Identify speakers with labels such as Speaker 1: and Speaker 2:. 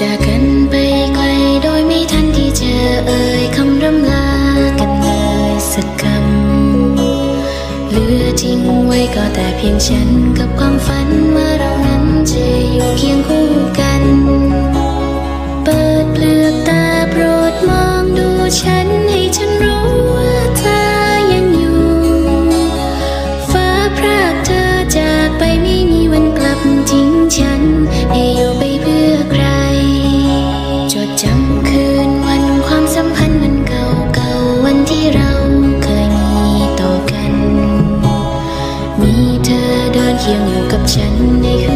Speaker 1: จากกันไปไกลโดยไม่ทันที่จะเอ่ยคำรำลากันเลยสักคำเหลือทิ้งไว้ก็แต่เพียงฉันกับความฝันเมื่อ เราเคยมีต่อกัน มีเธอเดินเคียงอยู่กับฉันในคืน